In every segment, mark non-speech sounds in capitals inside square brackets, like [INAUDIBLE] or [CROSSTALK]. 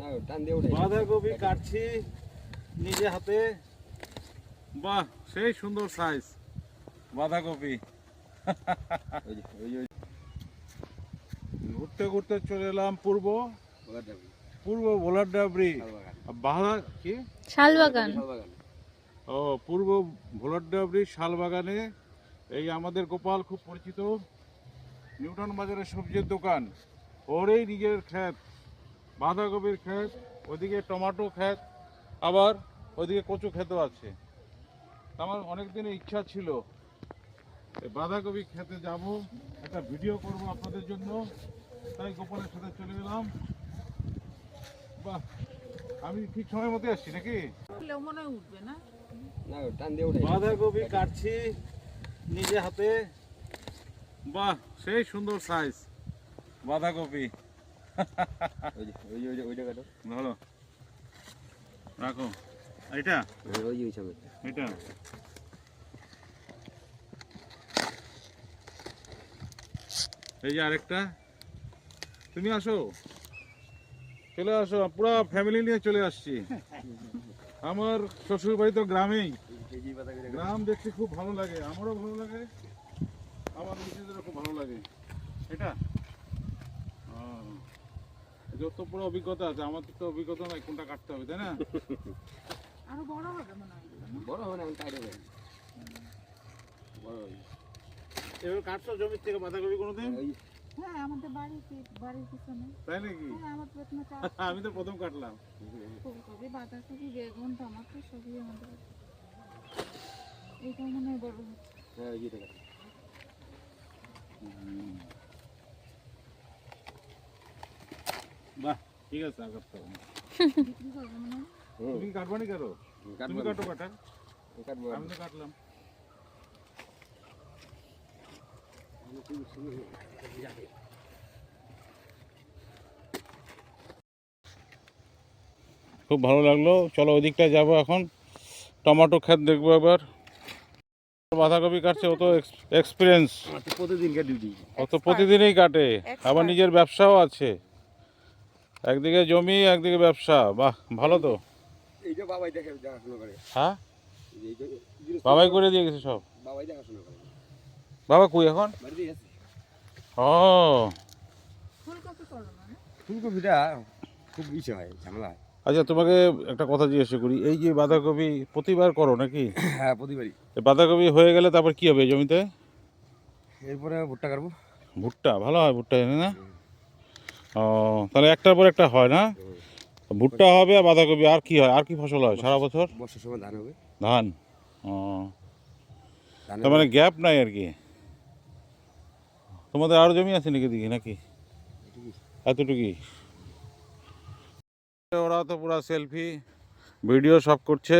বাঁধাকপি কাটছি নিজে হাতে। বাহ সেই সুন্দর সাইজ বাঁধাকপি। ঘুরতে ঘুরতে চলে এলাম পূর্ব পূর্ব ভোলার ডাবরি শালবাগান কি? শালবাগান। শালবাগান। ও পূর্ব ভোলার ডাবরি শালবাগানে। এই আমাদের গোপাল খুব পরিচিত। নিউটন বাজারের সবজির দোকান। ওরই নিজের ক্ষেত। বাঁধাকপির ক্ষেত ওদিকে টমাটো ক্ষেত আবার ওদিকে কচু ক্ষেতও আছে। আমার অনেক দিনের ইচ্ছা ছিল বাঁধাকপি খেতে যাব একটা ভিডিও করব আপনাদের জন্য। তাই গোপালের সাথে চলে গেলাম। বাহ আমি ঠিক সময় মতো আসছি নাকি? মনে উঠবে না? না উঠে বাঁধাকপি কাটছি নিজে হাতে। বাহ সেই সুন্দর সাইজ বাঁধাকপি। ভালো। রাখো। এটা ওই এটা এই যে আরেকটা। তুমি আসো। চলে আসো। পুরো ফ্যামিলি নিয়ে চলে আসছি। আমার শ্বশুর বাড়ি তো গ্রামেই। গ্রাম দেখতে খুব ভালো লাগে। আমারও ভালো লাগে। আমার খুব ভালো লাগে। এটা? যত পুরো অভিজ্ঞতা আছে আমার তো অভিজ্ঞতা নাই কোনটা কাটতে হবে তাই না? [LAUGHS] আরও বড় হবে মনে হয়? বড় হবে না টাইট হবে বড় হবে এবার কাটছো জমির থেকে বাঁধাকপি কোনোদিন? হ্যাঁ আমাদের বাড়ির পি- বাড়ির পিছনে। তাই নাকি? হ্যাঁ আমার প্রথমে [LAUGHS] আমি তো প্রথম কাটলাম। ফুলকপি বাঁধাকপি বেগুন টমাটো সবই আমাদের। এইটা মনে হয় বড় হচ্ছে। হ্যাঁ ওই যে জায়গাটা বাহ ঠিক আছে আর কাটতে হবে। তুমি কারও। তুমি কাটো কাটা। আমি তো কাটলাম। খুব ভালো লাগল। চলো ওই দিকটায় যাব এখন। টমেটো ক্ষেত দেখব এবার। বাঁধাকপি কাটছে ও তো এক্সপিরিয়েন্স ও তো প্রতিদিনই কাটে। আবার নিজের ব্যবসাও আছে। একদিকে জমি একদিকে ব্যবসা। বাহ ভালো তো। এই বাবাই দেখে দেখাশোনা করে। হ্যাঁ? বাবাই করে দিয়ে গেছে সব? বাবাই দেখাশোনা করে। বাবা কই এখন? ও। ফুলকপি করো না না? ফুলকপিটা খুব ইচ্ছে হয় ঝামেলা হয়। আচ্ছা তোমাকে একটা কথা জিজ্ঞাসা করি এই যে বাঁধাকপি প্রতিবার করো নাকি? হ্যাঁ প্রতিবারই। বাঁধাকপি হয়ে গেলে তারপর কি হবে জমিতে? এরপরে ভুট্টা কাটবো। ভুট্টা ভালো হয় ভুট্টা এনে না। ও তাহলে একটার পর একটা হয় না? ভুট্টা হবে আর বাঁধাকপি আর কি হয়? আর কি ফসল হয় সারা বছর? বর্ষার সময় ধান হবে। ধান? ও। তার মানে গ্যাপ নাই আর কি? তোমাদের আরও জমি আছে নাকি দিকে নাকি? এতটুকুই। ওরা তো পুরো সেলফি ভিডিও সব করছে।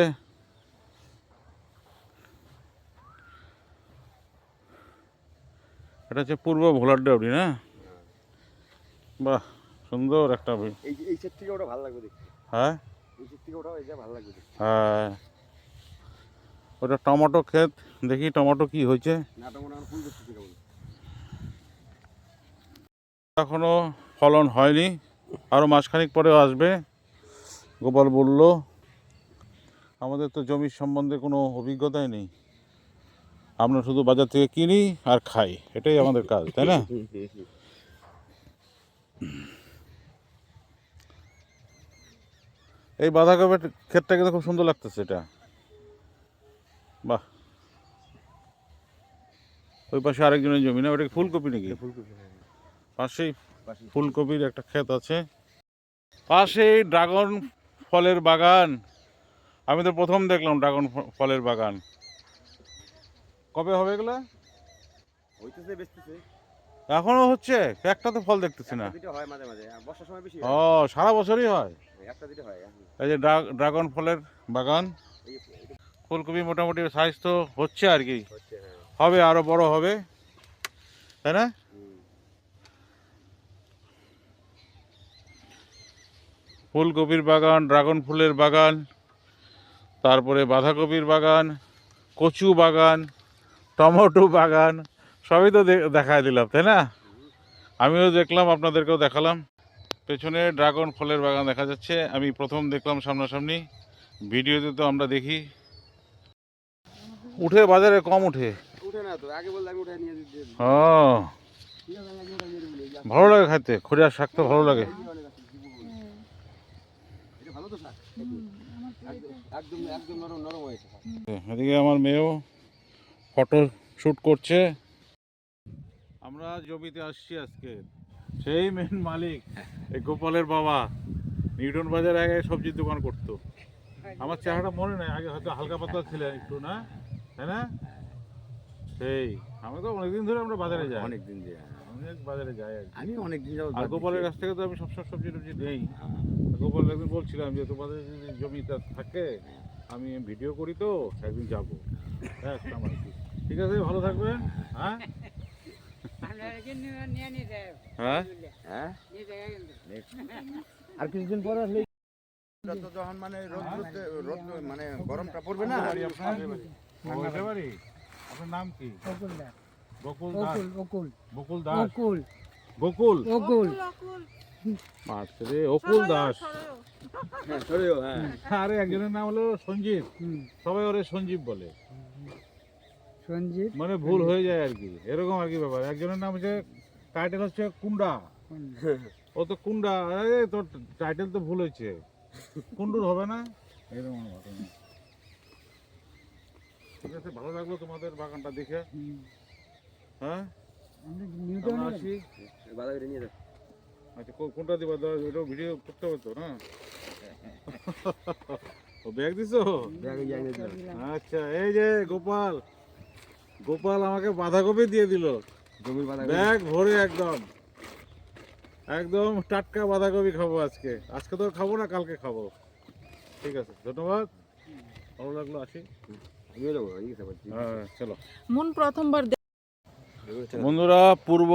এটা হচ্ছে পূর্ব ভোলার ডাউরি না? বাহ সুন্দর একটা ভি- এই এই সেট থেকে ওটা ভালো লাগবে দেখতে। হ্যাঁ? এই সেট থেকে ওটা এটা ভালো লাগবে হ্যাঁ। ওটা টমেটো ক্ষেত দেখি টমেটো কি হয়েছে। নাটা মনে হয় ফুল এখনও ফলন হয়নি আরও মাসখানিক পরেও আসবে গোপাল বলল। আমাদের তো জমির সম্বন্ধে কোনো অভিজ্ঞতাই নেই। আমরা শুধু বাজার থেকে কিনি আর খাই এটাই আমাদের কাজ তাই না? [LAUGHS] এই বাঁধাকপির ক্ষেতটা কিন্তু খুব সুন্দর লাগতেছে এটা। বাহ। ওই পাশে আরেকজনের জমি না? ওটা ফুলকপি নাকি? ফুলকপি হ্যাঁ। পাশেই পাশে ফুলকপির একটা ক্ষেত আছে। পাশেই ড্রাগন ফলের বাগান। আমি তো প্রথম দেখলাম ড্রাগন ফলের বাগান। কবে হবে এগুলো? হইতেছে বেচতেছে। এখনও হচ্ছে একটা তো ফল দেখতেছি না। ও সারা বছরই হয়। এই যে ড্রা- ড্রাগন ফলের বাগান ফুলকপি মোটামুটি সাইজ তো হচ্ছে আর কি। হ্যাঁ। হবে আরও বড় হবে। তাই না? ফুলকপির বাগান ড্রাগন ফুলের বাগান তারপরে বাঁধাকপির বাগান কচু বাগান টমেটো বাগান সবই তো দেখায় দিলাম তাই না? আমিও দেখলাম আপনাদেরকেও দেখালাম। পেছনে ড্রাগন ফলের বাগান দেখা যাচ্ছে। আমি প্রথম দেখলাম সামনাসামনি। ভিডিওতে তো আমরা দেখি। উঠে বাজারে কম উঠে। ভালো লাগে খাইতে খড়িয়ার শাক তো ভালো লাগে। এদিকে আমার মেয়েও ফটো শ্যুট করছে। আমরা জমিতে আসছি আজকে। সেই মেন মালিক এই গোপালের বাবা। নিউটন বাজার আগে সবজির দোকান করতো। আমার চেহারাটা মনে নেই আগে হয়তো হালকা পাতলা ছিলেন একটু না? তাই না? সেই আমরা তো অনেকদিন ধরে আমরা বাজারে যাই। অনেক দিন যে অনেক বাজারে যাই আমি আর গোপালের কাছ থেকে তো আমি সবসময় সবজি টবজি নেই। গোপাল একদিন বলছিলাম যে তোমাদের যদি জমিটা থাকে আমি ভিডিও করি তো একদিন যাব। কি। ঠিক আছে ভালো থাকবেন হ্যাঁ হ্যাঁ হ্যাঁ? আর কিছুদিন পরে আসলে যখন মানে রোদ মানে গরমটা পড়বে না? আপনার? নাম কি? বকুল দাস বকুল অকুল অকুল দাস। হ্যাঁ হ্যাঁ। আরে একজনের নাম হলো সঞ্জীব। সবাই ওরে সঞ্জীব বলে। সঞ্জিত মানে ভুল হয়ে যায় আর কি এরকম আর কি ব্যাপার। একজনের নাম হচ্ছে টাইটেল হচ্ছে কুন্ডা। ও তো কুন্ডা আরে তোর টাইটেল তো ভুল হয়েছে। কুন্ডুর হবে না? এরকম ঘটনা। ঠিক আছে ভালো লাগল তোমাদের বাগানটা দেখে। হ্যাঁ? আসি। বাজারে নিয়ে যাও। আচ্ছা কোনটা দিবা? দাও এটা ভিডিও করতে হবে তো না? [LAUGHS] ও ব্যাগ দিছো? ব্যাগে আচ্ছা এই যে গোপাল। গোপাল আমাকে বাঁধাকপি দিয়ে দিল। জমির ব্যাগ ভরে একদম। একদম টাটকা বাঁধাকপি খাব আজকে। আজকে তো খাব না কালকে খাব। ঠিক আছে ধন্যবাদ। ভালো লাগল আসি। হ্যাঁ চলো। মন প্রথমবার বন্ধুরা পূর্ব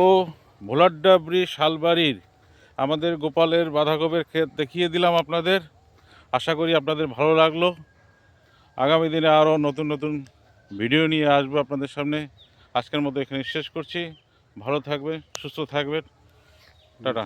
ভোলাড্ডাবরি শালবাড়ির আমাদের গোপালের বাঁধাকপির ক্ষেত দেখিয়ে দিলাম আপনাদের। আশা করি আপনাদের ভালো লাগল। আগামী দিনে আরও নতুন নতুন ভিডিও নিয়ে আসব আপনাদের সামনে। আজকের মতো এখানে শেষ করছি। ভালো থাকবে সুস্থ থাকবে টাটা।